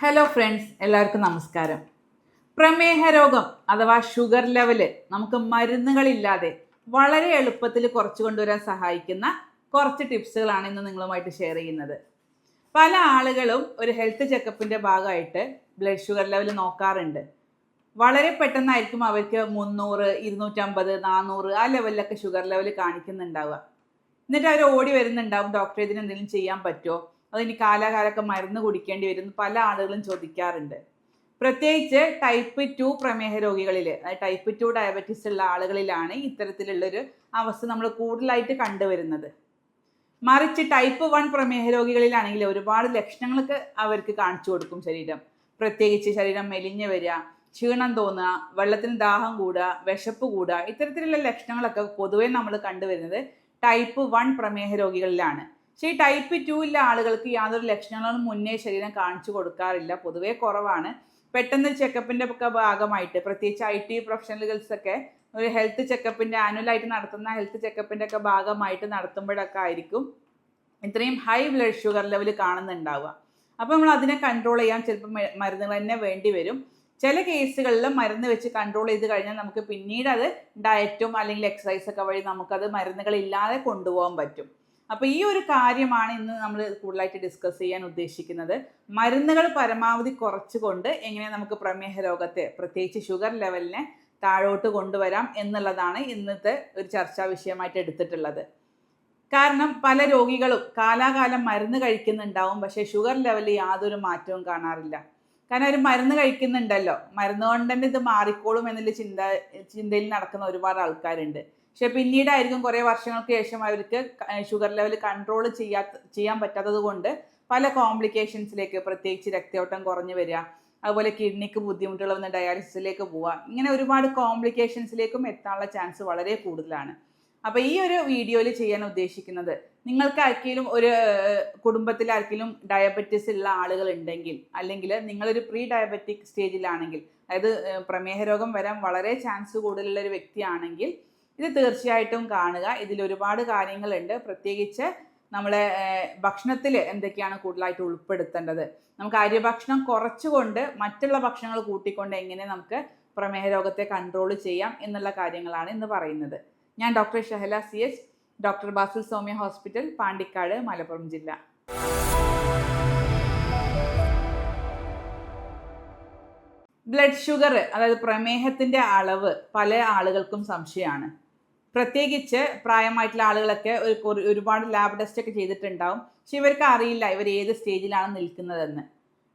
Hello friends എല്ലാവർക്കും നമസ്കാരം. പ്രമേഹ രോഗം അഥവാ ഷുഗർ ലെവൽ നമുക്ക് മരുന്നുകളില്ലാതെ വളരെ എളുപ്പത്തിൽ കുറച്ച് കൊണ്ടുവരാൻ സഹായിക്കുന്ന കുറച്ച് ടിപ്സുകളാണ് ഇന്ന് നിങ്ങളുമായിട്ട് ഷെയർ ചെയ്യുന്നത്. പല ആളുകളും ഒരു ഹെൽത്ത് ചെക്കപ്പിന്റെ ഭാഗമായിട്ട് ബ്ലഡ് ഷുഗർ ലെവൽ നോക്കാറുണ്ട്. വളരെ പെട്ടെന്നായിരിക്കും അവർക്ക് മുന്നൂറ് ഇരുന്നൂറ്റമ്പത് നാനൂറ് ആ ലെവലിലൊക്കെ ഷുഗർ ലെവൽ കാണിക്കുന്നുണ്ടാവുക. എന്നിട്ട് അവർ ഓടി വരുന്നുണ്ടാവും. ഡോക്ടറെ ഇതിന് എന്തെങ്കിലും ചെയ്യാൻ പറ്റുമോ? അതിന് കാലാകാലൊക്കെ മരുന്ന് കുടിക്കേണ്ടി വരും പല ആളുകളും ചോദിക്കാറുണ്ട്. പ്രത്യേകിച്ച് ടൈപ്പ് ടു പ്രമേഹ രോഗികളിൽ അതായത് ടൈപ്പ് ടു ഡയബറ്റീസ് ഉള്ള ആളുകളിലാണ് ഇത്തരത്തിലുള്ളൊരു അവസ്ഥ നമ്മൾ കൂടുതലായിട്ട് കണ്ടുവരുന്നത്. മറിച്ച് ടൈപ്പ് വൺ പ്രമേഹ രോഗികളിലാണെങ്കിൽ ഒരുപാട് ലക്ഷണങ്ങളൊക്കെ അവർക്ക് കാണിച്ചു കൊടുക്കും ശരീരം. പ്രത്യേകിച്ച് ശരീരം മെലിഞ്ഞു വരിക ക്ഷീണം തോന്നുക വെള്ളത്തിന് ദാഹം കൂടുക വിശപ്പ് കൂടുക ഇത്തരത്തിലുള്ള ലക്ഷണങ്ങളൊക്കെ പൊതുവേ നമ്മൾ കണ്ടുവരുന്നത് ടൈപ്പ് വൺ പ്രമേഹ രോഗികളിലാണ്. പക്ഷേ ഈ ടൈപ്പ് ടു ഉള്ള ആളുകൾക്ക് യാതൊരു ലക്ഷണങ്ങളും മുന്നേ ശരീരം കാണിച്ചു കൊടുക്കാറില്ല. പൊതുവേ കുറവാണ്. പെട്ടെന്ന് ചെക്കപ്പിന്റെ ഒക്കെ ഭാഗമായിട്ട് പ്രത്യേകിച്ച് ഐ ടി പ്രൊഫഷണലുകൾസൊക്കെ ഒരു ഹെൽത്ത് ചെക്കപ്പിന്റെ ആനുവലായിട്ട് നടത്തുന്ന ഹെൽത്ത് ചെക്കപ്പിന്റെ ഒക്കെ ഭാഗമായിട്ട് നടത്തുമ്പോഴൊക്കെ ആയിരിക്കും ഇത്രയും ഹൈ ബ്ലഡ് ഷുഗർ ലെവൽ കാണുന്നുണ്ടാവുക. അപ്പോൾ നമ്മൾ അതിനെ കൺട്രോൾ ചെയ്യാൻ ചിലപ്പോൾ മരുന്നുകൾ തന്നെ വേണ്ടി വരും. ചില കേസുകളിൽ മരുന്ന് വെച്ച് കൺട്രോൾ ചെയ്ത് കഴിഞ്ഞാൽ നമുക്ക് പിന്നീട് അത് ഡയറ്റും അല്ലെങ്കിൽ എക്സസൈസൊക്കെ വഴി നമുക്കത് മരുന്നുകളില്ലാതെ കൊണ്ടുപോകാൻ പറ്റും. അപ്പോൾ ഈ ഒരു കാര്യമാണ് ഇന്ന് നമ്മൾ കൂടുതലായിട്ട് ഡിസ്കസ് ചെയ്യാൻ ഉദ്ദേശിക്കുന്നത്. മരുന്നുകൾ പരമാവധി കുറച്ചുകൊണ്ട് എങ്ങനെ നമുക്ക് പ്രമേഹ രോഗത്തെ പ്രത്യേകിച്ച് ഷുഗർ ലെവലിനെ താഴോട്ട് കൊണ്ടുവരാം എന്നുള്ളതാണ് ഇന്നത്തെ ഒരു ചർച്ചാ വിഷയമായിട്ട് എടുത്തിട്ടുള്ളത്. കാരണം പല രോഗികളും കാലാകാലം മരുന്ന് കഴിക്കുന്നുണ്ടാവും പക്ഷേ ഷുഗർ ലെവലിൽ യാതൊരു മാറ്റവും കാണാറില്ല. കാരണം അവർ മരുന്ന് കഴിക്കുന്നുണ്ടല്ലോ. മരുന്ന് കൊണ്ട് തന്നെ ഇത് മാറിക്കോളും എന്നുള്ള ചിന്ത ചിന്തയിൽ നടക്കുന്ന ഒരുപാട് ആൾക്കാരുണ്ട്. പക്ഷെ പിന്നീടായിരിക്കും കുറേ വർഷങ്ങൾക്ക് ശേഷം അവർക്ക് ഷുഗർ ലെവൽ കൺട്രോൾ ചെയ്യാത്ത ചെയ്യാൻ പറ്റാത്തത് കൊണ്ട് പല കോംപ്ലിക്കേഷൻസിലേക്ക് പ്രത്യേകിച്ച് രക്തയോട്ടം കുറഞ്ഞു വരിക അതുപോലെ കിഡ്നിക്ക് ബുദ്ധിമുട്ടുകൾ വന്ന് ഡയാലിസിസിലേക്ക് പോവുക ഇങ്ങനെ ഒരുപാട് കോംപ്ലിക്കേഷൻസിലേക്കും എത്താനുള്ള ചാൻസ് വളരെ കൂടുതലാണ്. അപ്പോൾ ഈ ഒരു വീഡിയോയിൽ ചെയ്യാൻ ഉദ്ദേശിക്കുന്നത് നിങ്ങൾക്ക് ആർക്കെങ്കിലും ഒരു കുടുംബത്തിൽ ആർക്കെങ്കിലും ഡയബറ്റിസ് ഉള്ള ആളുകൾ ഉണ്ടെങ്കിൽ അല്ലെങ്കിൽ നിങ്ങളൊരു പ്രീ ഡയബറ്റിക് സ്റ്റേജിലാണെങ്കിൽ അതായത് പ്രമേഹ രോഗം വരാൻ വളരെ ചാൻസ് കൂടുതലുള്ള ഒരു വ്യക്തിയാണെങ്കിൽ ഇത് തീർച്ചയായിട്ടും കാണുക. ഇതിൽ ഒരുപാട് കാര്യങ്ങളുണ്ട്. പ്രത്യേകിച്ച് നമ്മളെ ഭക്ഷണത്തിൽ എന്തൊക്കെയാണ് കൂടുതലായിട്ട് ഉൾപ്പെടുത്തേണ്ടത്? നമുക്ക് അരിഭക്ഷണം കുറച്ചുകൊണ്ട് മറ്റുള്ള ഭക്ഷണങ്ങൾ കൂട്ടിക്കൊണ്ട് എങ്ങനെ നമുക്ക് പ്രമേഹ രോഗത്തെ കൺട്രോൾ ചെയ്യാം എന്നുള്ള കാര്യങ്ങളാണ് ഇന്ന് പറയുന്നത്. ഞാൻ doctor Shahala C H doctor Basil Soumya hospital Pandikkad Malappuram ജില്ല. ബ്ലഡ് ഷുഗർ അതായത് പ്രമേഹത്തിന്റെ അളവ് പല ആളുകൾക്കും സംശയമാണ്. പ്രത്യേകിച്ച് പ്രായമായിട്ടുള്ള ആളുകളൊക്കെ ഒരു ഒരുപാട് ലാബ് ടെസ്റ്റ് ഒക്കെ ചെയ്തിട്ടുണ്ടാവും. പക്ഷെ ഇവർക്ക് അറിയില്ല ഇവർ ഏത് സ്റ്റേജിലാണ് നിൽക്കുന്നതെന്ന്.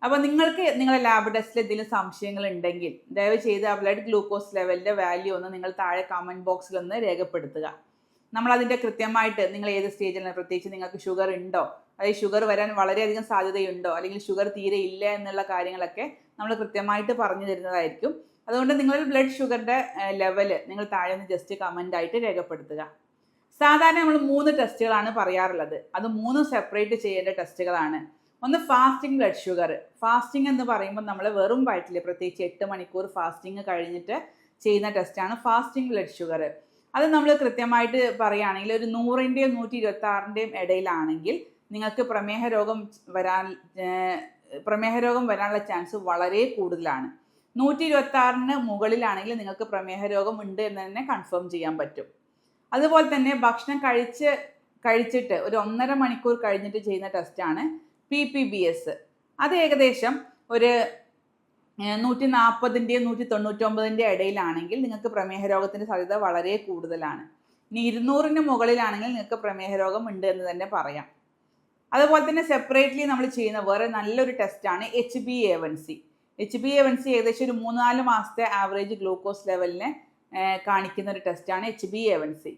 അപ്പോൾ നിങ്ങൾക്ക് നിങ്ങളുടെ ലാബ് ടെസ്റ്റിൽ എന്തെങ്കിലും സംശയങ്ങൾ ഉണ്ടെങ്കിൽ ദയവ് ചെയ്ത് ആ ബ്ലഡ് ഗ്ലൂക്കോസ് ലെവലിന്റെ വാല്യൂ ഒന്ന് നിങ്ങൾ താഴെ കമന്റ് ബോക്സിൽ ഒന്ന് രേഖപ്പെടുത്തുക. നമ്മൾ അതിന്റെ കൃത്യമായിട്ട് നിങ്ങൾ ഏത് സ്റ്റേജിലാണ് പ്രത്യേകിച്ച് നിങ്ങൾക്ക് ഷുഗർ ഉണ്ടോ? അതായത് ഷുഗർ വരാൻ വളരെയധികം സാധ്യതയുണ്ടോ? അല്ലെങ്കിൽ ഷുഗർ തീരെ ഇല്ല എന്നുള്ള കാര്യങ്ങളൊക്കെ നമ്മൾ കൃത്യമായിട്ട് പറഞ്ഞു തരുന്നതായിരിക്കും. അതുകൊണ്ട് നിങ്ങളുടെ ബ്ലഡ് ഷുഗറിന്റെ ലെവൽ നിങ്ങൾ താഴെ നിന്ന് ജസ്റ്റ് കമന്റ് ആയിട്ട് രേഖപ്പെടുത്തുക. സാധാരണ നമ്മൾ മൂന്ന് ടെസ്റ്റുകളാണ് പറയാറുള്ളത്. അത് മൂന്നും സെപ്പറേറ്റ് ചെയ്യേണ്ട ടെസ്റ്റുകളാണ് ഒന്ന് ഫാസ്റ്റിംഗ് ബ്ലഡ് ഷുഗർ ഫാസ്റ്റിംഗ് എന്ന് പറയുമ്പോൾ നമ്മൾ വെറും വയറ്റിൽ പ്രത്യേകിച്ച് എട്ട് മണിക്കൂർ ഫാസ്റ്റിംഗ് കഴിഞ്ഞിട്ട് ചെയ്യുന്ന ടെസ്റ്റാണ് ഫാസ്റ്റിംഗ് ബ്ലഡ് ഷുഗർ അത് നമ്മൾ കൃത്യമായിട്ട് പറയുകയാണെങ്കിൽ ഒരു നൂറിന്റെയും നൂറ്റി ഇരുപത്തി ആറിന്റെയും ഇടയിലാണെങ്കിൽ നിങ്ങൾക്ക് പ്രമേഹ രോഗം വരാൻ പ്രമേഹ രോഗം വരാനുള്ള ചാൻസ് വളരെ കൂടുതലാണ്. നൂറ്റി ഇരുപത്തി ആറിന് മുകളിലാണെങ്കിൽ നിങ്ങൾക്ക് പ്രമേഹ രോഗം ഉണ്ട് എന്ന് തന്നെ കൺഫേം ചെയ്യാൻ പറ്റും. അതുപോലെ തന്നെ ഭക്ഷണം കഴിച്ച് കഴിച്ചിട്ട് ഒരു ഒന്നര മണിക്കൂർ കഴിഞ്ഞിട്ട് ചെയ്യുന്ന ടെസ്റ്റാണ് പി പി ബി എസ് അത് ഏകദേശം ഒരു നൂറ്റി നാൽപ്പതിന്റെയും നൂറ്റി തൊണ്ണൂറ്റൊമ്പതിന്റെ ഇടയിലാണെങ്കിൽ നിങ്ങൾക്ക് പ്രമേഹ രോഗത്തിന്റെ സാധ്യത വളരെ കൂടുതലാണ്. ഇനി ഇരുന്നൂറിന് മുകളിലാണെങ്കിൽ നിങ്ങൾക്ക് പ്രമേഹ രോഗം ഉണ്ട് എന്ന് തന്നെ പറയാം. അതുപോലെ തന്നെ സെപ്പറേറ്റ്ലി നമ്മൾ ചെയ്യുന്ന വേറെ നല്ലൊരു ടെസ്റ്റാണ് H B A one C H B A one C ഏകദേശം ഒരു മൂന്നാൽ മാസത്തെ ആവറേജ് ഗ്ലൂക്കോസ് ലെവലിനെ കാണിക്കുന്ന ഒരു ടെസ്റ്റാണ് H B A one C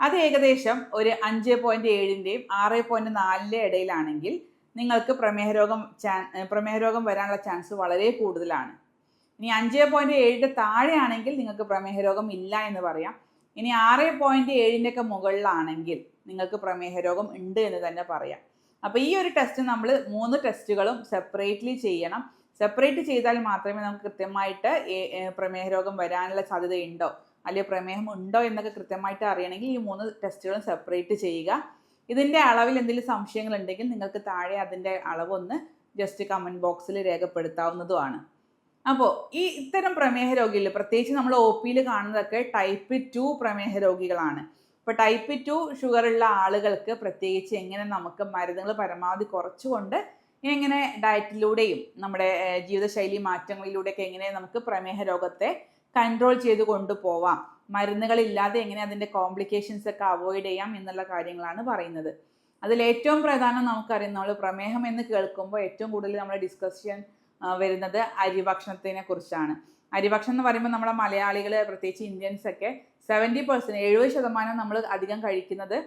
അത് ഏകദേശം ഒരു അഞ്ച് പോയിന്റ് ഏഴിന്റെയും ആറ് പോയിന്റ് നാലിന്റെ ഇടയിലാണെങ്കിൽ നിങ്ങൾക്ക് പ്രമേഹ രോഗം ചാൻ പ്രമേഹ രോഗം വരാനുള്ള ചാൻസ് വളരെ കൂടുതലാണ്. ഇനി അഞ്ച് പോയിന്റ് ഏഴിന്റെ താഴെയാണെങ്കിൽ നിങ്ങൾക്ക് പ്രമേഹ രോഗം ഇല്ല എന്ന് പറയാം. ഇനി ആറ് പോയിന്റ് ഏഴിന്റെ ഒക്കെ മുകളിലാണെങ്കിൽ നിങ്ങൾക്ക് പ്രമേഹ രോഗം ഉണ്ട് എന്ന് തന്നെ പറയാം. അപ്പോൾ ഈ ഒരു ടെസ്റ്റ് നമ്മൾ മൂന്ന് ടെസ്റ്റുകളും സെപ്പറേറ്റ്ലി ചെയ്യണം. സെപ്പറേറ്റ് ചെയ്താൽ മാത്രമേ നമുക്ക് കൃത്യമായിട്ട് പ്രമേഹ രോഗം വരാനുള്ള സാധ്യതയുണ്ടോ? അല്ലെങ്കിൽ പ്രമേഹം ഉണ്ടോ എന്നൊക്കെ കൃത്യമായിട്ട് അറിയണമെങ്കിൽ ഈ മൂന്ന് ടെസ്റ്റുകളും സെപ്പറേറ്റ് ചെയ്യുക. ഇതിന്റെ അളവിൽ എന്തെങ്കിലും സംശയങ്ങൾ ഉണ്ടെങ്കിൽ നിങ്ങൾക്ക് താഴെ അതിന്റെ അളവൊന്ന് ജസ്റ്റ് കമന്റ് ബോക്സിൽ രേഖപ്പെടുത്താവുന്നതുമാണ്. അപ്പോൾ ഈ ഇത്തരം പ്രമേഹ രോഗികൾ പ്രത്യേകിച്ച് നമ്മൾ ഒ പിയിൽ കാണുന്നതൊക്കെ ടൈപ്പ് ടു പ്രമേഹ രോഗികളാണ് ഇപ്പോൾ ടൈപ്പ് ടു ഷുഗർ ഉള്ള ആളുകൾക്ക് പ്രത്യേകിച്ച് എങ്ങനെ നമുക്ക് മരുന്നുകൾ പരമാവധി കുറച്ചുകൊണ്ട് എങ്ങനെ ഡയറ്റിലൂടെയും നമ്മുടെ ജീവിതശൈലി മാറ്റങ്ങളിലൂടെയൊക്കെ എങ്ങനെ നമുക്ക് പ്രമേഹ രോഗത്തെ കൺട്രോൾ ചെയ്ത് കൊണ്ടുപോവാം. മരുന്നുകളില്ലാതെ എങ്ങനെ അതിന്റെ കോംപ്ലിക്കേഷൻസ് ഒക്കെ അവോയ്ഡ് ചെയ്യാം എന്നുള്ള കാര്യങ്ങളാണ് പറയുന്നത്. അതിൽ ഏറ്റവും പ്രധാനം നമുക്കറിയാം നമ്മൾ പ്രമേഹം എന്ന് കേൾക്കുമ്പോൾ ഏറ്റവും കൂടുതൽ നമ്മൾ ഡിസ്കഷൻ വരുന്നത് അരിഭക്ഷണത്തിനെ കുറിച്ചാണ്. അരിഭക്ഷണം എന്ന് പറയുമ്പോൾ നമ്മുടെ മലയാളികൾ പ്രത്യേകിച്ച് ഇന്ത്യൻസ് ഒക്കെ സെവന്റി പെർസെന്റ് എഴുപത് ശതമാനം നമ്മൾ അധികം കഴിക്കുന്നത്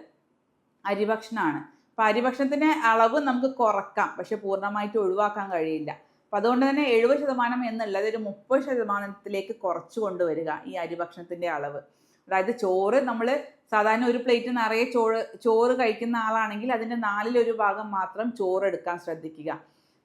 അരിഭക്ഷണമാണ്. അപ്പോൾ അരിഭക്ഷണത്തിന്റെ അളവ് നമുക്ക് കുറക്കാം പക്ഷെ പൂർണമായിട്ട് ഒഴിവാക്കാൻ കഴിയില്ല. അപ്പം അതുകൊണ്ട് തന്നെ എഴുപത് ശതമാനം എന്നല്ല അതൊരു മുപ്പത് ശതമാനത്തിലേക്ക് കുറച്ച് കൊണ്ടുവരിക ഈ അരിഭക്ഷണത്തിന്റെ അളവ്. അതായത് ചോറ് നമ്മൾ സാധാരണ ഒരു പ്ലേറ്റ് നിറയെ ചോറ് ചോറ് കഴിക്കുന്ന ആളാണെങ്കിൽ അതിന്റെ നാലിലൊരു ഭാഗം മാത്രം ചോറ് എടുക്കാൻ ശ്രദ്ധിക്കുക.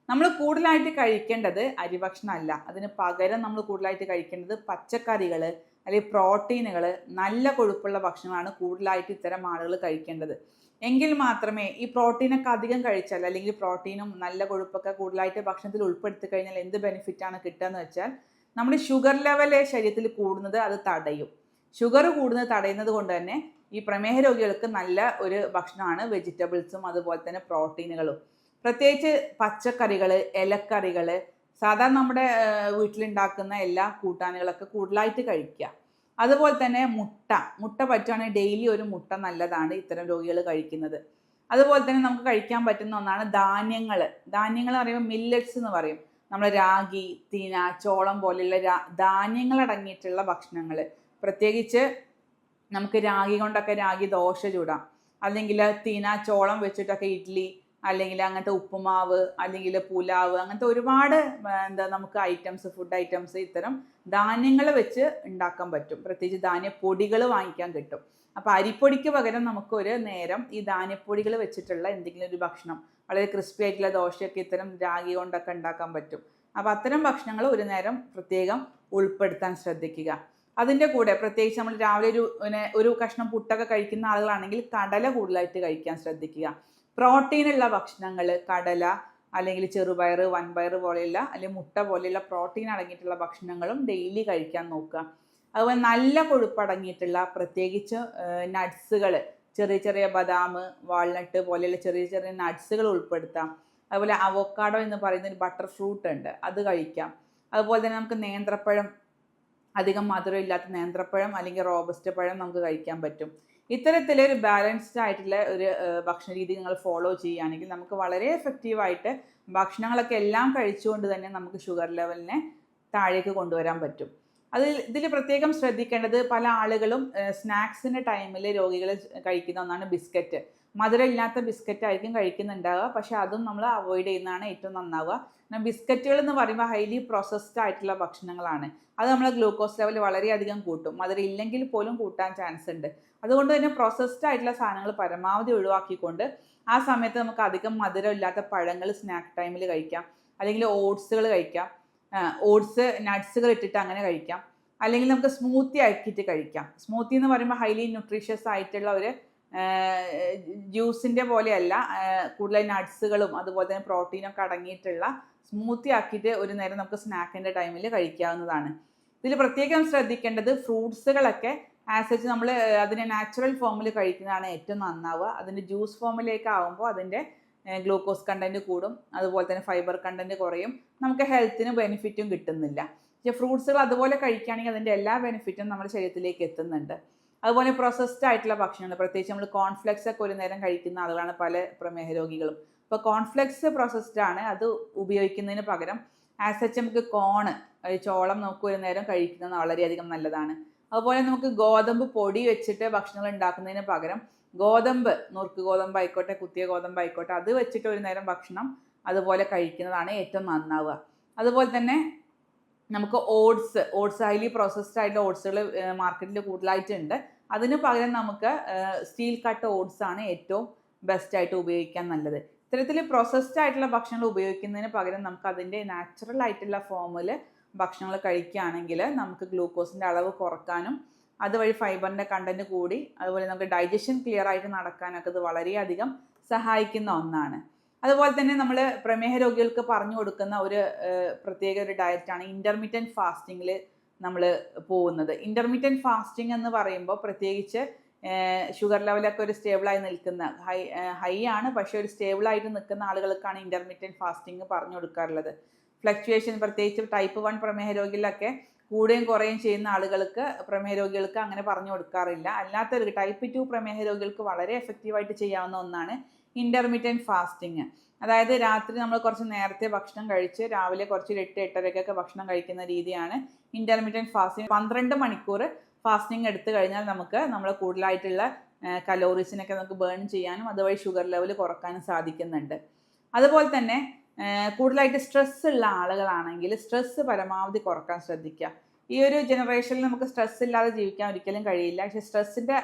നമ്മൾ കൂടുതലായിട്ട് കഴിക്കേണ്ടത് അരിഭക്ഷണമല്ല. അതിന് പകരം നമ്മൾ കൂടുതലായിട്ട് കഴിക്കേണ്ടത് പച്ചക്കറികൾ അല്ലെങ്കിൽ പ്രോട്ടീനുകൾ നല്ല കൊഴുപ്പുള്ള ഭക്ഷണമാണ് കൂടുതലായിട്ട് ഇത്തരം ആളുകൾ കഴിക്കേണ്ടത്. എങ്കിൽ മാത്രമേ ഈ പ്രോട്ടീനൊക്കെ അധികം കഴിച്ചാൽ അല്ലെങ്കിൽ പ്രോട്ടീനും നല്ല കൊഴുപ്പൊക്കെ കൂടുതലായിട്ട് ഭക്ഷണത്തിൽ ഉൾപ്പെടുത്തി കഴിഞ്ഞാൽ എന്ത് ബെനിഫിറ്റാണ് കിട്ടുക എന്ന് വെച്ചാൽ നമ്മുടെ ഷുഗർ ലെവൽ ശരീരത്തിൽ കൂടുന്നത് അത് തടയും. ഷുഗർ കൂടുന്നത് തടയുന്നത് കൊണ്ട് തന്നെ ഈ പ്രമേഹ രോഗികൾക്ക് നല്ല ഒരു ഭക്ഷണമാണ് വെജിറ്റബിൾസും അതുപോലെ തന്നെ പ്രോട്ടീനുകളും. പ്രത്യേകിച്ച് പച്ചക്കറികൾ ഇലക്കറികൾ സാധാരണ നമ്മുടെ വീട്ടിലുണ്ടാക്കുന്ന എല്ലാ കൂട്ടാനുകളൊക്കെ കൂടുതലായിട്ട് കഴിക്കുക. അതുപോലെ തന്നെ മുട്ട. മുട്ട പറ്റുവാണെങ്കിൽ ഡെയിലി ഒരു മുട്ട നല്ലതാണ് ഇത്തരം രോഗികൾ കഴിക്കുന്നത്. അതുപോലെ തന്നെ നമുക്ക് കഴിക്കാൻ പറ്റുന്ന ഒന്നാണ് ധാന്യങ്ങൾ ധാന്യങ്ങൾ എന്ന് പറയുമ്പോൾ മില്ലറ്റ്സ് എന്ന് പറയും. നമ്മൾ രാഗി തീന ചോളം പോലെയുള്ള രാ- ധാന്യങ്ങൾ അടങ്ങിയിട്ടുള്ള ഭക്ഷണങ്ങൾ പ്രത്യേകിച്ച് നമുക്ക് രാഗി കൊണ്ടൊക്കെ രാഗി ദോശ ചൂടാം. അല്ലെങ്കിൽ തീന ചോളം വെച്ചിട്ടൊക്കെ ഇഡ്ഡലി അല്ലെങ്കിൽ അങ്ങനത്തെ ഉപ്പുമാവ് അല്ലെങ്കിൽ പുലാവ് അങ്ങനത്തെ ഒരുപാട് എന്താ നമുക്ക് ഐറ്റംസ് ഫുഡ് ഐറ്റംസ് ഇത്തരം ധാന്യങ്ങൾ വെച്ച് ഉണ്ടാക്കാൻ പറ്റും. പ്രത്യേകിച്ച് ധാന്യപ്പൊടികൾ വാങ്ങിക്കാൻ കിട്ടും. അപ്പോൾ അരിപ്പൊടിക്ക് പകരം നമുക്കൊരു നേരം ഈ ധാന്യപ്പൊടികൾ വെച്ചിട്ടുള്ള എന്തെങ്കിലും ഒരു ഭക്ഷണം വളരെ ക്രിസ്പി ആയിട്ടുള്ള ദോശയൊക്കെ ഇത്തരം രാഗി കൊണ്ടൊക്കെ ഉണ്ടാക്കാൻ പറ്റും. അപ്പോൾ അത്തരം ഭക്ഷണങ്ങൾ ഒരു നേരം പ്രത്യേകം ഉൾപ്പെടുത്താൻ ശ്രദ്ധിക്കുക. അതിന്റെ കൂടെ പ്രത്യേകിച്ച് നമ്മൾ രാവിലെ ഒരു ഒരു കഷ്ണം പുട്ടൊക്കെ കഴിക്കുന്ന ആളുകളാണെങ്കിൽ കടല കൂടുതലായിട്ട് കഴിക്കാൻ ശ്രദ്ധിക്കുക. പ്രോട്ടീനുള്ള ഭക്ഷണങ്ങൾ കടല അല്ലെങ്കിൽ ചെറുപയർ വൻപയർ പോലെയുള്ള അല്ലെങ്കിൽ മുട്ട പോലെയുള്ള പ്രോട്ടീൻ അടങ്ങിയിട്ടുള്ള ഭക്ഷണങ്ങളും ഡെയിലി കഴിക്കാൻ നോക്കുക. അതുപോലെ നല്ല കൊഴുപ്പടങ്ങിയിട്ടുള്ള പ്രത്യേകിച്ച് നട്ട്സുകൾ ചെറിയ ചെറിയ ബദാം വാൾനട്ട് പോലെയുള്ള ചെറിയ ചെറിയ നട്ട്സുകൾ ഉൾപ്പെടുത്താം. അതുപോലെ അവോക്കാഡോ എന്ന് പറയുന്ന ഒരു ബട്ടർ ഫ്രൂട്ട് ഉണ്ട് അത് കഴിക്കാം. അതുപോലെ തന്നെ നമുക്ക് നേന്ത്രപ്പഴം അധികം മധുരമില്ലാത്ത നേന്ത്രപ്പഴം അല്ലെങ്കിൽ റോബസ്റ്റ് പഴം നമുക്ക് കഴിക്കാൻ പറ്റും. ഇത്തരത്തിലൊരു ബാലൻസ്ഡ് ആയിട്ടുള്ള ഒരു ഭക്ഷണ രീതി നിങ്ങൾ ഫോളോ ചെയ്യുകയാണെങ്കിൽ നമുക്ക് വളരെ എഫക്റ്റീവായിട്ട് ഭക്ഷണങ്ങളൊക്കെ എല്ലാം കഴിച്ചുകൊണ്ട് തന്നെ നമുക്ക് ഷുഗർ ലെവലിനെ താഴേക്ക് കൊണ്ടുവരാൻ പറ്റും. അതിൽ ഇതിൽ പ്രത്യേകം ശ്രദ്ധിക്കേണ്ടത് പല ആളുകളും സ്നാക്സിന്റെ ടൈമിൽ രോഗികൾ കഴിക്കുന്ന ഒന്നാണ് ബിസ്ക്കറ്റ്. മധുരം ഇല്ലാത്ത ബിസ്ക്കറ്റ് ആയിരിക്കും കഴിക്കുന്നുണ്ടാവുക. പക്ഷെ അതും നമ്മൾ അവോയ്ഡ് ചെയ്യുന്നതാണ് ഏറ്റവും നന്നാവുക. പിന്നെ ബിസ്ക്കറ്റുകൾ എന്ന് പറയുമ്പോൾ ഹൈലി പ്രോസസ്ഡ് ആയിട്ടുള്ള ഭക്ഷണങ്ങളാണ്. അത് നമ്മളെ ഗ്ലൂക്കോസ് ലെവൽ വളരെയധികം കൂട്ടും. മധുരം ഇല്ലെങ്കിൽ പോലും കൂട്ടാൻ ചാൻസ് ഉണ്ട്. അതുകൊണ്ട് തന്നെ പ്രോസസ്ഡ് ആയിട്ടുള്ള സാധനങ്ങൾ പരമാവധി ഒഴിവാക്കിക്കൊണ്ട് ആ സമയത്ത് നമുക്ക് അധികം മധുരം ഇല്ലാത്ത പഴങ്ങൾ സ്നാക്ക് ടൈമിൽ കഴിക്കാം. അല്ലെങ്കിൽ ഓട്സുകൾ കഴിക്കാം. ഓട്സ് നട്ട്സുകൾ ഇട്ടിട്ട് അങ്ങനെ കഴിക്കാം. അല്ലെങ്കിൽ നമുക്ക് സ്മൂത്തി ആക്കിയിട്ട് കഴിക്കാം. സ്മൂത്തി എന്ന് പറയുമ്പോൾ ഹൈലി ന്യൂട്രീഷ്യസ് ആയിട്ടുള്ള ഒരു ജ്യൂസിന്റെ പോലെയല്ല കൂടുതൽ നട്ട്സുകളും അതുപോലെ തന്നെ പ്രോട്ടീനൊക്കെ അടങ്ങിയിട്ടുള്ള സ്മൂത്തി ആക്കിയിട്ട് ഒരു നേരം നമുക്ക് സ്നാക്കിന്റെ ടൈമിൽ കഴിക്കാവുന്നതാണ്. ഇതിൽ പ്രത്യേകം ശ്രദ്ധിക്കേണ്ടത് ഫ്രൂട്ട്സുകളൊക്കെ ആസ് സച്ച് നമ്മൾ അതിനെ നാച്ചുറൽ ഫോമിൽ കഴിക്കുന്നതാണ് ഏറ്റവും നന്നാവുക. അതിന്റെ ജ്യൂസ് ഫോമിലേക്ക് ആവുമ്പോൾ അതിന്റെ ഗ്ലൂക്കോസ് കണ്ടന്റ് കൂടും അതുപോലെ തന്നെ ഫൈബർ കണ്ടന്റ് കുറയും. നമുക്ക് ഹെൽത്തിന് ബെനിഫിറ്റും കിട്ടുന്നില്ല. പക്ഷേ ഫ്രൂട്ട്സുകൾ അതുപോലെ കഴിക്കുകയാണെങ്കിൽ അതിന്റെ എല്ലാ ബെനിഫിറ്റും നമ്മുടെ ശരീരത്തിലേക്ക് എത്തുന്നുണ്ട്. അതുപോലെ പ്രോസസ്ഡ് ആയിട്ടുള്ള ഭക്ഷണങ്ങൾ. പ്രത്യേകിച്ച് നമ്മൾ കോൺഫ്ലെക്സ് ഒക്കെ ഒരു നേരം കഴിക്കുന്ന ആളുകളാണ് പല പ്രമേഹ രോഗികളും. ഇപ്പോൾ കോൺഫ്ലെക്സ് പ്രോസസ്ഡ് ആണ്. അത് ഉപയോഗിക്കുന്നതിന് പകരം ആസ് സച്ച് നമുക്ക് കോണ് ചോളം നമുക്ക് ഒരു നേരം കഴിക്കുന്നത് വളരെയധികം നല്ലതാണ്. അതുപോലെ നമുക്ക് ഗോതമ്പ് പൊടി വെച്ചിട്ട് ഭക്ഷണങ്ങൾ ഉണ്ടാക്കുന്നതിന് പകരം ഗോതമ്പ് നുറുക്ക് ഗോതമ്പ് ആയിക്കോട്ടെ കുത്തിയ ഗോതമ്പ് ആയിക്കോട്ടെ അത് വെച്ചിട്ട് ഒരു നേരം ഭക്ഷണം അതുപോലെ കഴിക്കുന്നതാണ് ഏറ്റവും നന്നാവുക. അതുപോലെ തന്നെ നമുക്ക് ഓട്സ് ഓട്സ് ഹൈലി പ്രോസസ്ഡ് ആയിട്ടുള്ള ഓട്സുകൾ മാർക്കറ്റിൽ കൂടുതലായിട്ടുണ്ട്. അതിന് പകരം നമുക്ക് സ്റ്റീൽ കട്ട് ഓട്സ് ആണ് ഏറ്റവും ബെസ്റ്റ് ആയിട്ട് ഉപയോഗിക്കാൻ നല്ലത്. ഇത്തരത്തിൽ പ്രോസസ്ഡ് ആയിട്ടുള്ള ഭക്ഷണങ്ങൾ ഉപയോഗിക്കുന്നതിന് പകരം നമുക്ക് അതിന്റെ നാച്ചുറൽ ആയിട്ടുള്ള ഫോമിൽ ഭക്ഷണങ്ങൾ കഴിക്കുകയാണെങ്കിൽ നമുക്ക് ഗ്ലൂക്കോസിന്റെ അളവ് കുറക്കാനും അതുവഴി ഫൈബറിന്റെ കണ്ടന്റ് കൂടി അതുപോലെ നമുക്ക് ഡൈജഷൻ ക്ലിയർ ആയിട്ട് നടക്കാനൊക്കെ ഇത് വളരെയധികം സഹായിക്കുന്ന ഒന്നാണ്. അതുപോലെ തന്നെ നമ്മൾ പ്രമേഹ രോഗികൾക്ക് പറഞ്ഞു കൊടുക്കുന്ന ഒരു പ്രത്യേക ഒരു ഡയറ്റാണ് ഇന്റർമീഡിയന്റ് ഫാസ്റ്റിങ്ങിൽ നമ്മൾ പോകുന്നത്. ഇന്റർമീഡിയന്റ് ഫാസ്റ്റിംഗ് എന്ന് പറയുമ്പോൾ പ്രത്യേകിച്ച് ഷുഗർ ലെവലൊക്കെ ഒരു സ്റ്റേബിളായി നിൽക്കുന്ന ഹൈ ഹൈ ആണ്. പക്ഷേ ഒരു സ്റ്റേബിളായിട്ട് നിൽക്കുന്ന ആളുകൾക്കാണ് ഇന്റർമീഡിയന്റ് ഫാസ്റ്റിംഗ് പറഞ്ഞു കൊടുക്കാറുള്ളത്. ഫ്ലക്ച്വേഷൻ പ്രത്യേകിച്ച് ടൈപ്പ് വൺ പ്രമേഹ രോഗികളിലൊക്കെ കൂടുകയും കുറയുകയും ചെയ്യുന്ന ആളുകൾക്ക് പ്രമേഹ രോഗികൾക്ക് അങ്ങനെ പറഞ്ഞു കൊടുക്കാറില്ല. അല്ലാത്തവർക്ക് ടൈപ്പ് ടു പ്രമേഹ രോഗികൾക്ക് വളരെ എഫക്റ്റീവായിട്ട് ചെയ്യാവുന്ന ഒന്നാണ് ഇന്റർമീഡിയന്റ് ഫാസ്റ്റിങ് അതായത് രാത്രി നമ്മൾ കുറച്ച് നേരത്തെ ഭക്ഷണം കഴിച്ച് രാവിലെ കുറച്ച് എട്ട് എട്ടരക്കൊക്കെ ഭക്ഷണം കഴിക്കുന്ന രീതിയാണ് ഇന്റർമീഡിയന്റ് ഫാസ്റ്റിംഗ് പന്ത്രണ്ട് മണിക്കൂർ ഫാസ്റ്റിംഗ് എടുത്തു കഴിഞ്ഞാൽ നമുക്ക് നമ്മൾ കൂടുതലായിട്ടുള്ള കലോറീസിനൊക്കെ നമുക്ക് ബേൺ ചെയ്യാനും അതുവഴി ഷുഗർ ലെവൽ കുറക്കാനും സാധിക്കുന്നുണ്ട്. അതുപോലെ തന്നെ കൂടുതലായിട്ട് സ്ട്രെസ് ഉള്ള ആളുകളാണെങ്കിൽ സ്ട്രെസ്സ് പരമാവധി കുറയ്ക്കാൻ ശ്രദ്ധിക്കുക. ഈ ഒരു ജനറേഷനിൽ നമുക്ക് സ്ട്രെസ് ഇല്ലാതെ ജീവിക്കാൻ ഒരിക്കലും കഴിയില്ല. പക്ഷേ സ്ട്രെസ്സിന്റെ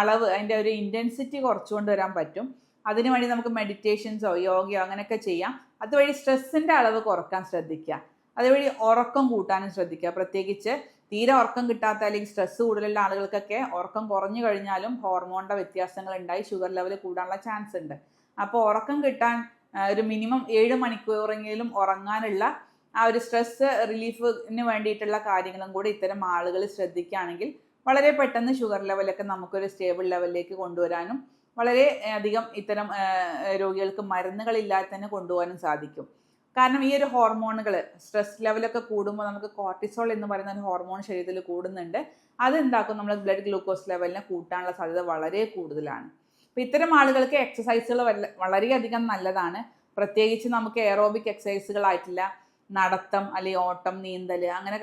അളവ് അതിന്റെ ഒരു ഇന്റൻസിറ്റി കുറച്ചുകൊണ്ട് വരാൻ പറ്റും. അതിനു വേണ്ടി നമുക്ക് മെഡിറ്റേഷൻസോ യോഗയോ അങ്ങനെയൊക്കെ ചെയ്യാം. അതുവഴി സ്ട്രെസ്സിന്റെ അളവ് കുറയ്ക്കാൻ ശ്രദ്ധിക്കുക. അതുവഴി ഉറക്കം കൂട്ടാനും ശ്രദ്ധിക്കുക. പ്രത്യേകിച്ച് തീരെ ഉറക്കം കിട്ടാത്ത അല്ലെങ്കിൽ സ്ട്രെസ്സ് കൂടുതലുള്ള ആളുകൾക്കൊക്കെ ഉറക്കം കുറഞ്ഞു കഴിഞ്ഞാലും ഹോർമോണിന്റെ വ്യത്യാസങ്ങൾ ഉണ്ടായി ഷുഗർ ലെവൽ കൂടാനുള്ള ചാൻസ് ഉണ്ട്. അപ്പോൾ ഉറക്കം കിട്ടാൻ ഒരു മിനിമം ഏഴ് മണിക്കൂറെങ്കിലും ഉറങ്ങാനുള്ള ആ ഒരു സ്ട്രെസ് റിലീഫിന് വേണ്ടിയിട്ടുള്ള കാര്യങ്ങളും കൂടി ഇത്തരം ആളുകൾ ശ്രദ്ധിക്കുകയാണെങ്കിൽ വളരെ പെട്ടെന്ന് ഷുഗർ ലെവലൊക്കെ നമുക്കൊരു സ്റ്റേബിൾ ലെവലിലേക്ക് കൊണ്ടുവരാനും വളരെ അധികം ഇത്തരം രോഗികൾക്ക് മരുന്നുകളില്ലാതെ തന്നെ കൊണ്ടുപോകാനും സാധിക്കും. കാരണം ഈ ഒരു ഹോർമോണുകൾ സ്ട്രെസ് ലെവലൊക്കെ കൂടുമ്പോൾ നമുക്ക് കോർട്ടിസോൾ എന്ന് പറയുന്ന ഒരു ഹോർമോൺ ശരീരത്തിൽ കൂടുന്നുണ്ട്. അതെന്താക്കും നമ്മുടെ ബ്ലഡ് ഗ്ലൂക്കോസ് ലെവലിനെ കൂട്ടാനുള്ള സാധ്യത വളരെ കൂടുതലാണ്. അപ്പം ഇത്തരം ആളുകൾക്ക് എക്സസൈസുകൾ വളരെയധികം നല്ലതാണ്. പ്രത്യേകിച്ച് നമുക്ക് എയറോബിക് എക്സസൈസുകളായിട്ടില്ല. നടത്തം അല്ലെങ്കിൽ ഓട്ടം നീന്തൽ അങ്ങനെ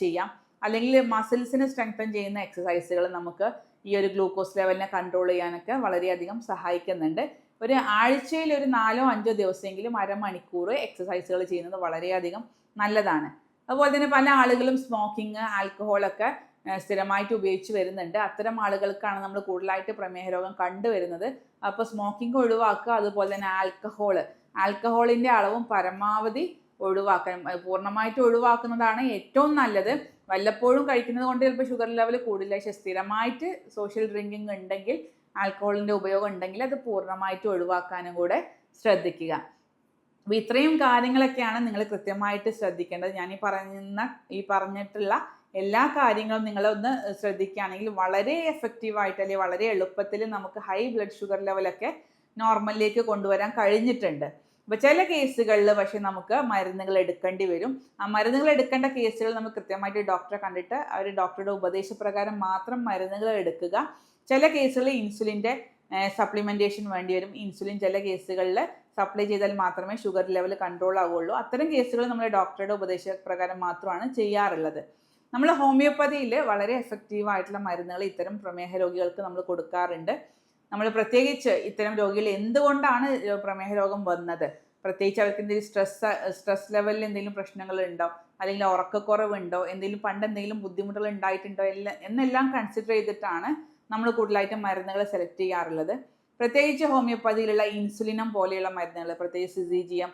ചെയ്യാം. അല്ലെങ്കിൽ മസിൽസിനെ സ്ട്രെങ്തൻ ചെയ്യുന്ന എക്സസൈസുകൾ നമുക്ക് ഈ ഒരു ഗ്ലൂക്കോസ് ലെവലിനെ കൺട്രോൾ ചെയ്യാനൊക്കെ വളരെയധികം സഹായിക്കുന്നുണ്ട്. ഒരു ആഴ്ചയിൽ ഒരു നാലോ അഞ്ചോ ദിവസമെങ്കിലും അരമണിക്കൂർ എക്സസൈസുകൾ ചെയ്യുന്നത് വളരെയധികം നല്ലതാണ്. അതുപോലെ തന്നെ പല ആളുകളും സ്മോക്കിംഗ് ആൽക്കഹോളൊക്കെ സ്ഥിരമായിട്ട് ഉപയോഗിച്ച് വരുന്നുണ്ട്. അത്തരം ആളുകൾക്കാണ് നമ്മൾ കൂടുതലായിട്ട് പ്രമേഹ രോഗം കണ്ടുവരുന്നത്. അപ്പോൾ സ്മോക്കിംഗ് ഒഴിവാക്കുക അതുപോലെ തന്നെ ആൽക്കഹോൾ ആൽക്കഹോളിന്റെ അളവും പരമാവധി ഒഴിവാക്കാൻ പൂർണമായിട്ട് ഒഴിവാക്കുന്നതാണ് ഏറ്റവും നല്ലത്. വല്ലപ്പോഴും കഴിക്കുന്നത് കൊണ്ട് ചിലപ്പോൾ ഷുഗർ ലെവൽ കൂടില്ല. പക്ഷെ സ്ഥിരമായിട്ട് സോഷ്യൽ ഡ്രിങ്കിങ് ഉണ്ടെങ്കിൽ ആൽക്കഹോളിന്റെ ഉപയോഗം ഉണ്ടെങ്കിൽ അത് പൂർണമായിട്ട് ഒഴിവാക്കാനും കൂടെ ശ്രദ്ധിക്കുക. അപ്പോൾ ഇത്രയും കാര്യങ്ങളൊക്കെയാണ് നിങ്ങൾ കൃത്യമായിട്ട് ശ്രദ്ധിക്കേണ്ടത്. ഞാൻ ഈ പറയുന്ന ഈ പറഞ്ഞിട്ടുള്ള എല്ലാ കാര്യങ്ങളും നിങ്ങളൊന്ന് ശ്രദ്ധിക്കുകയാണെങ്കിൽ വളരെ എഫക്റ്റീവായിട്ട് അല്ലെങ്കിൽ വളരെ എളുപ്പത്തിൽ നമുക്ക് ഹൈ ബ്ലഡ് ഷുഗർ ലെവലൊക്കെ നോർമലിലേക്ക് കൊണ്ടുവരാൻ കഴിഞ്ഞിട്ടുണ്ട്. അപ്പോൾ ചില കേസുകളിൽ പക്ഷേ നമുക്ക് മരുന്നുകൾ എടുക്കേണ്ടി വരും. ആ മരുന്നുകൾ എടുക്കേണ്ട കേസുകൾ നമുക്ക് കൃത്യമായിട്ട് ഡോക്ടറെ കണ്ടിട്ട് അവർ ഡോക്ടറുടെ ഉപദേശപ്രകാരം മാത്രം മരുന്നുകൾ എടുക്കുക. ചില കേസുകളിൽ ഇൻസുലിന്റെ സപ്ലിമെന്റേഷൻ വേണ്ടി വരും. ഇൻസുലിൻ ചില കേസുകളിൽ സപ്ലൈ ചെയ്താൽ മാത്രമേ ഷുഗർ ലെവൽ കൺട്രോൾ ആവുകയുള്ളൂ. അത്തരം കേസുകൾ നമ്മൾ ഡോക്ടറുടെ ഉപദേശപ്രകാരം മാത്രമാണ് ചെയ്യാറുള്ളത്. നമ്മൾ ഹോമിയോപ്പതിയിൽ വളരെ എഫക്റ്റീവ് ആയിട്ടുള്ള മരുന്നുകൾ ഇത്തരം പ്രമേഹ രോഗികൾക്ക് നമ്മൾ കൊടുക്കാറുണ്ട്. നമ്മൾ പ്രത്യേകിച്ച് ഇത്തരം രോഗികൾ എന്തുകൊണ്ടാണ് പ്രമേഹ രോഗം വന്നത്? പ്രത്യേകിച്ച് അവർക്ക് എന്തെങ്കിലും സ്ട്രെസ് സ്ട്രെസ് ലെവലിൽ എന്തെങ്കിലും പ്രശ്നങ്ങൾ ഉണ്ടോ? അല്ലെങ്കിൽ ഉറക്കക്കുറവുണ്ടോ എന്തെങ്കിലും പണ്ട് എന്തെങ്കിലും ബുദ്ധിമുട്ടുകൾ ഉണ്ടായിട്ടുണ്ടോ? എല്ലാം എന്നെല്ലാം കൺസിഡർ ചെയ്തിട്ടാണ് നമ്മൾ കൂടുതലായിട്ടും മരുന്നുകൾ സെലക്ട് ചെയ്യാറുള്ളത്. പ്രത്യേകിച്ച് ഹോമിയോപ്പതിയിലുള്ള ഇൻസുലിനം പോലെയുള്ള മരുന്നുകൾ പ്രത്യേകിച്ച് സിസിജിയം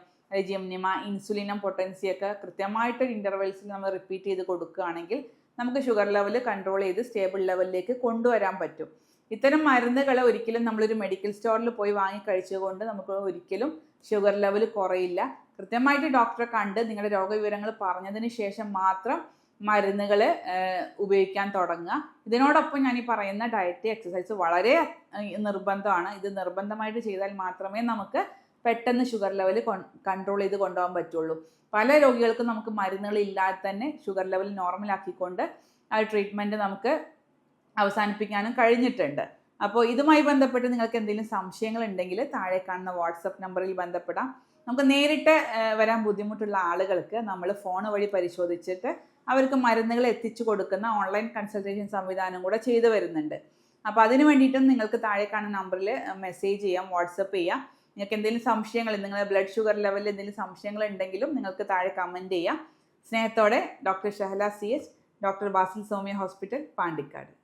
ജിംനിമ ഇൻസുലിനം പൊട്ടൻസിയൊക്കെ കൃത്യമായിട്ട് ഇന്റർവെൽസിൽ നമ്മൾ റിപ്പീറ്റ് ചെയ്ത് കൊടുക്കുകയാണെങ്കിൽ നമുക്ക് ഷുഗർ ലെവൽ കൺട്രോൾ ചെയ്ത് സ്റ്റേബിൾ ലെവലിലേക്ക് കൊണ്ടുവരാൻ പറ്റും. ഇത്തരം മരുന്നുകൾ ഒരിക്കലും നമ്മളൊരു മെഡിക്കൽ സ്റ്റോറിൽ പോയി വാങ്ങി കഴിച്ചുകൊണ്ട് നമുക്ക് ഒരിക്കലും ഷുഗർ ലെവൽ കുറയില്ല. കൃത്യമായിട്ട് ഡോക്ടറെ കണ്ട് നിങ്ങളുടെ രോഗവിവരങ്ങൾ പറഞ്ഞതിന് ശേഷം മാത്രം മരുന്നുകൾ ഉപയോഗിക്കാൻ തുടങ്ങുക. ഇതിനോടൊപ്പം ഞാൻ ഈ പറയുന്ന ഡയറ്റ് എക്സസൈസ് വളരെ നിർബന്ധമാണ്. ഇത് നിർബന്ധമായിട്ട് ചെയ്താൽ മാത്രമേ നമുക്ക് പെട്ടെന്ന് ഷുഗർ ലെവൽ കൺട്രോൾ ചെയ്ത് കൊണ്ടുപോകാൻ പറ്റുള്ളൂ. പല രോഗികൾക്കും നമുക്ക് മരുന്നുകൾ ഇല്ലാതെ തന്നെ ഷുഗർ ലെവൽ നോർമലാക്കിക്കൊണ്ട് ആ ട്രീറ്റ്മെന്റ് നമുക്ക് അവസാനിപ്പിക്കാനും കഴിഞ്ഞിട്ടുണ്ട്. അപ്പോൾ ഇതുമായി ബന്ധപ്പെട്ട് നിങ്ങൾക്ക് എന്തെങ്കിലും സംശയങ്ങൾ ഉണ്ടെങ്കിൽ താഴെ കാണുന്ന വാട്സപ്പ് നമ്പറിൽ ബന്ധപ്പെടാം. നമുക്ക് നേരിട്ട് വരാൻ ബുദ്ധിമുട്ടുള്ള ആളുകൾക്ക് നമ്മൾ ഫോൺ വഴി പരിശോധിച്ചിട്ട് അവർക്ക് മരുന്നുകൾ എത്തിച്ചു കൊടുക്കുന്ന ഓൺലൈൻ കൺസൾട്ടേഷൻ സംവിധാനം കൂടെ ചെയ്തു വരുന്നുണ്ട്. അപ്പോൾ അതിന് വേണ്ടിയിട്ടും നിങ്ങൾക്ക് താഴെ കാണുന്ന നമ്പറിൽ മെസ്സേജ് ചെയ്യാം വാട്സപ്പ് ചെയ്യാം. നിങ്ങൾക്ക് എന്തെങ്കിലും സംശയങ്ങൾ നിങ്ങളുടെ ബ്ലഡ് ഷുഗർ ലെവലിൽ എന്തെങ്കിലും സംശയങ്ങൾ ഉണ്ടെങ്കിലും നിങ്ങൾക്ക് താഴെ കമന്റ് ചെയ്യാം. സ്നേഹത്തോടെ doctor Shahala C S doctor Basil Soumya hospital Pandikkad.